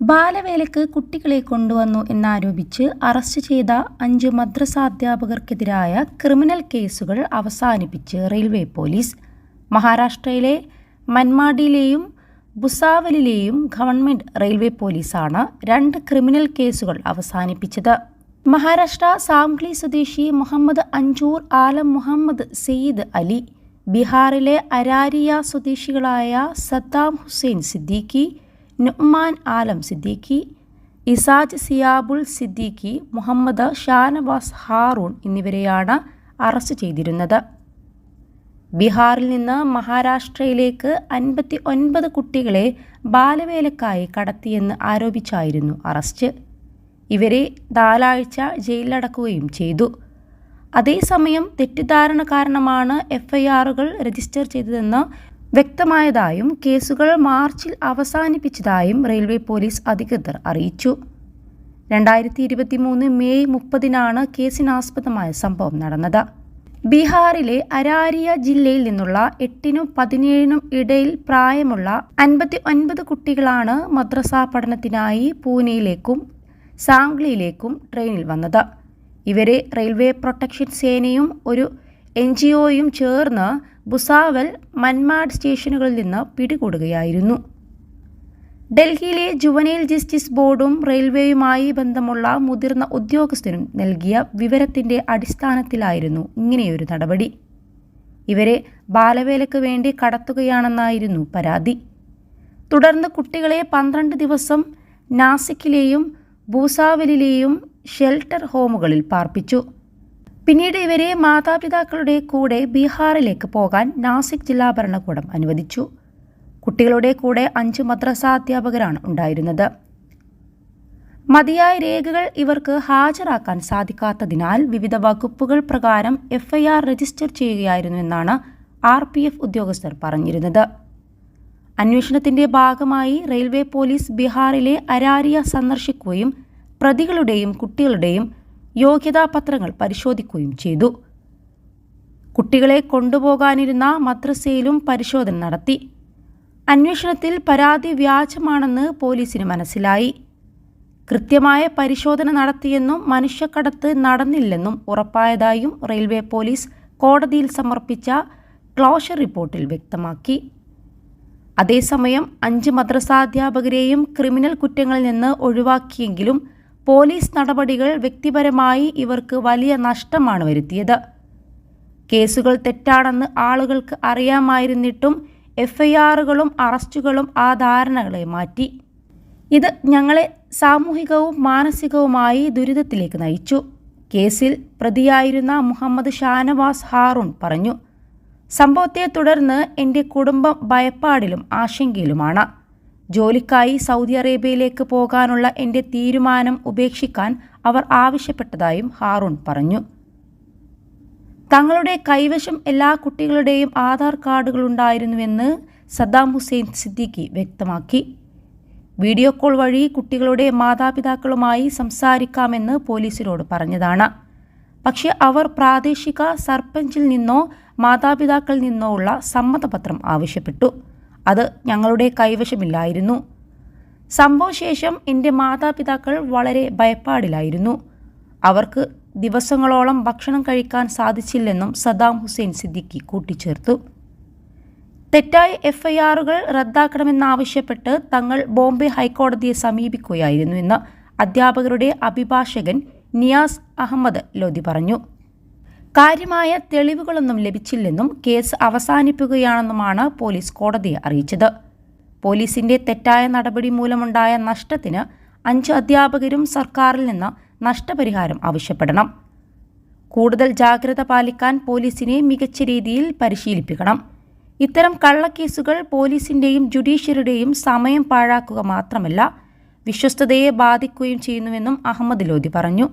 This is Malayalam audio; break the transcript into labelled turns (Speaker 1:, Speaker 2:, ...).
Speaker 1: ബാലവേലക്ക് കുട്ടികളെ കൊണ്ടുവന്നു എന്നാരോപിച്ച് അറസ്റ്റ് ചെയ്ത അഞ്ച് മദ്രസാധ്യാപകർക്കെതിരായ ക്രിമിനൽ കേസുകൾ അവസാനിപ്പിച്ച് റെയിൽവേ പോലീസ് മഹാരാഷ്ട്രയിലെ മൻമാഡിയിലെയും ഭുസാവലിലെയും ഗവൺമെന്റ് റെയിൽവേ പോലീസാണ് രണ്ട് ക്രിമിനൽ കേസുകൾ അവസാനിപ്പിച്ചത്. മഹാരാഷ്ട്ര സാംഗ്ലി സ്വദേശി മുഹമ്മദ് അഞ്ചൂർ ആലം മുഹമ്മദ് സെയ്ദ് അലി ബീഹാറിലെ അരാരിയ സ്വദേശികളായ സദ്ദാം ഹുസൈൻ സിദ്ദീഖി നുഅ്മാൻ ആലം സിദ്ദീഖി ഇസാജ് സിയാബുൽ സിദ്ദീഖി മുഹമ്മദ് ഷാനവാസ് ഹാറൂൺ എന്നിവരെയാണ് അറസ്റ്റ് ചെയ്തിരുന്നത്. ബീഹാറിൽ നിന്ന് മഹാരാഷ്ട്രയിലേക്ക് അൻപത്തി ഒൻപത് കുട്ടികളെ ബാലവേലക്കായി കടത്തിയെന്ന് ആരോപിച്ചായിരുന്നു അറസ്റ്റ്. ഇവരെ നാലാഴ്ച ജയിലിലടക്കുകയും ചെയ്തു. അതേസമയം തെറ്റിദ്ധാരണ കാരണമാണ് എഫ്ഐആറുകൾ രജിസ്റ്റർ ചെയ്തതെന്ന് വ്യക്തമായതായും കേസുകൾ മാർച്ചിൽ അവസാനിപ്പിച്ചതായും റെയിൽവേ പോലീസ് അധികൃതർ അറിയിച്ചു. രണ്ടായിരത്തി ഇരുപത്തി മൂന്ന് മെയ് മുപ്പതിനാണ് കേസിനാസ്പദമായ സംഭവം നടന്നത്. ബീഹാറിലെ അരാരിയ ജില്ലയിൽ നിന്നുള്ള എട്ടിനും പതിനേഴിനും ഇടയിൽ പ്രായമുള്ള അൻപത്തി ഒൻപത് കുട്ടികളാണ് മദ്രസ പഠനത്തിനായി പൂനെയിലേക്കും സാംഗ്ലിയിലേക്കും ട്രെയിനിൽ വന്നത്. ഇവരെ റെയിൽവേ പ്രൊട്ടക്ഷൻ സേനയും ഒരു എൻ ചേർന്ന് ബുസാവൽ മൻമാഡ് സ്റ്റേഷനുകളിൽ നിന്ന് പിടികൂടുകയായിരുന്നു. ഡൽഹിയിലെ ജുവനൈൽ ജസ്റ്റിസ് ബോർഡും റെയിൽവേയുമായി ബന്ധമുള്ള മുതിർന്ന ഉദ്യോഗസ്ഥനും നൽകിയ വിവരത്തിന്റെ അടിസ്ഥാനത്തിലായിരുന്നു ഇങ്ങനെയൊരു നടപടി. ഇവരെ ബാലവേലയ്ക്ക് വേണ്ടി കടത്തുകയാണെന്നായിരുന്നു പരാതി. തുടർന്ന് കുട്ടികളെ പന്ത്രണ്ട് ദിവസം നാസിക്കിലെയും ഭൂസാവലിലെയും ഷെൽട്ടർ ഹോമുകളിൽ പാർപ്പിച്ചു. പിന്നീട് ഇവരെ മാതാപിതാക്കളുടെ കൂടെ ബീഹാറിലേക്ക് പോകാൻ നാസിക് ജില്ലാ ഭരണകൂടം അനുവദിച്ചു. കുട്ടികളുടെ കൂടെ അഞ്ച് മദ്രസ അധ്യാപകരാണ് ഉണ്ടായിരുന്നത്. മതിയായ രേഖകൾ ഇവർക്ക് ഹാജരാക്കാൻ സാധിക്കാത്തതിനാൽ വിവിധ വകുപ്പുകൾ പ്രകാരം എഫ്ഐആർ രജിസ്റ്റർ ചെയ്യുകയായിരുന്നുവെന്നാണ് ആർ പി എഫ് ഉദ്യോഗസ്ഥർ പറഞ്ഞിരുന്നത്. അന്വേഷണത്തിന്റെ ഭാഗമായി റെയിൽവേ പോലീസ് ബീഹാറിലെ അരാരിയ സന്ദർശിക്കുകയും പ്രതികളുടെയും കുട്ടികളുടെയും യോഗ്യതാപത്രങ്ങൾ പരിശോധിക്കുകയും ചെയ്തു. കുട്ടികളെ കൊണ്ടുപോകാനിരുന്ന മദ്രസയിലും പരിശോധന നടത്തി. അന്വേഷണത്തിൽ പരാതി വ്യാജമാണെന്ന് പോലീസിന് മനസ്സിലായി. കൃത്യമായ പരിശോധന നടത്തിയെന്നും മനുഷ്യക്കടത്ത് നടന്നില്ലെന്നും ഉറപ്പായതായും റെയിൽവേ പോലീസ് കോടതിയിൽ സമർപ്പിച്ച ക്ലോഷർ റിപ്പോർട്ടിൽ വ്യക്തമാക്കി. അതേസമയം അഞ്ച് മദ്രസാധ്യാപകരെയും ക്രിമിനൽ കുറ്റങ്ങളിൽ നിന്ന് ഒഴിവാക്കിയെങ്കിലും പോലീസ് നടപടികൾ വ്യക്തിപരമായി ഇവർക്ക് വലിയ നഷ്ടമാണ് വരുത്തിയത്. കേസുകൾ തെറ്റാണെന്ന് ആളുകൾക്ക് അറിയാമായിരുന്നിട്ടും എഫ്ഐആറുകളും അറസ്റ്റുകളും ആ ധാരണകളെ മാറ്റി. ഇത് ഞങ്ങളെ സാമൂഹികവും മാനസികവുമായി ദുരിതത്തിലേക്ക് നയിച്ചു. കേസിൽ പ്രതിയായിരുന്ന മുഹമ്മദ് ഷാനവാസ് ഹാറൂൺ പറഞ്ഞു സംഭവത്തെ തുടർന്ന് എന്റെ കുടുംബം ഭയപ്പാടിലും ആശങ്കയിലുമാണ്. ജോലിക്കായി സൗദി അറേബ്യയിലേക്ക് പോകാനുള്ള എന്റെ തീരുമാനം ഉപേക്ഷിക്കാൻ അവർ ആവശ്യപ്പെട്ടതായും ഹാറൂൺ പറഞ്ഞു. തങ്ങളുടെ കൈവശം എല്ലാ കുട്ടികളുടെയും ആധാർ കാർഡുകളുണ്ടായിരുന്നുവെന്ന് സദ്ദാം ഹുസൈൻ സിദ്ദിഖി വ്യക്തമാക്കി. വീഡിയോ കോൾ വഴി കുട്ടികളുടെ മാതാപിതാക്കളുമായി സംസാരിക്കാമെന്ന് പോലീസിനോട് പറഞ്ഞതാണ്. പക്ഷേ അവർ പ്രാദേശിക സർപഞ്ചിൽ നിന്നോ മാതാപിതാക്കളിൽ നിന്നോ ഉള്ള സമ്മതപത്രം ആവശ്യപ്പെട്ടു. അത് ഞങ്ങളുടെ കൈവശമില്ലായിരുന്നു. സംഭവശേഷം എന്റെ മാതാപിതാക്കൾ വളരെ ഭയപ്പാടിലായിരുന്നു. അവർക്ക് ദിവസങ്ങളോളം ഭക്ഷണം കഴിക്കാൻ സാധിച്ചില്ലെന്നും സദ്ദാം ഹുസൈൻ സിദ്ദിഖി കൂട്ടിച്ചേർത്തു. തെറ്റായ എഫ്ഐആറുകൾ റദ്ദാക്കണമെന്നാവശ്യപ്പെട്ട് തങ്ങൾ ബോംബെ ഹൈക്കോടതിയെ സമീപിക്കുകയായിരുന്നുവെന്ന് അധ്യാപകരുടെ അഭിഭാഷകൻ നിയാസ് അഹമ്മദ് ലോധി പറഞ്ഞു. കാര്യമായ തെളിവുകളൊന്നും ലഭിച്ചില്ലെന്നും കേസ് അവസാനിപ്പിക്കുകയാണെന്നുമാണ് പോലീസ് കോടതിയെ അറിയിച്ചത്. പോലീസിന്റെ തെറ്റായ നടപടി മൂലമുണ്ടായ നഷ്ടത്തിന് അഞ്ച് അധ്യാപകരും സർക്കാരിൽ നിന്ന് നഷ്ടപരിഹാരം ആവശ്യപ്പെടണം. കൂടുതൽ ജാഗ്രത പാലിക്കാൻ പോലീസിനെ മികച്ച രീതിയിൽ പരിശീലിപ്പിക്കണം. ഇത്തരം കള്ളക്കേസുകൾ പോലീസിന്റെയും ജുഡീഷ്യറിയുടെയും സമയം പാഴാക്കുക മാത്രമല്ല വിശ്വസ്തതയെ ബാധിക്കുകയും ചെയ്യുന്നുവെന്നും അഹമ്മദ് ലോധി പറഞ്ഞു.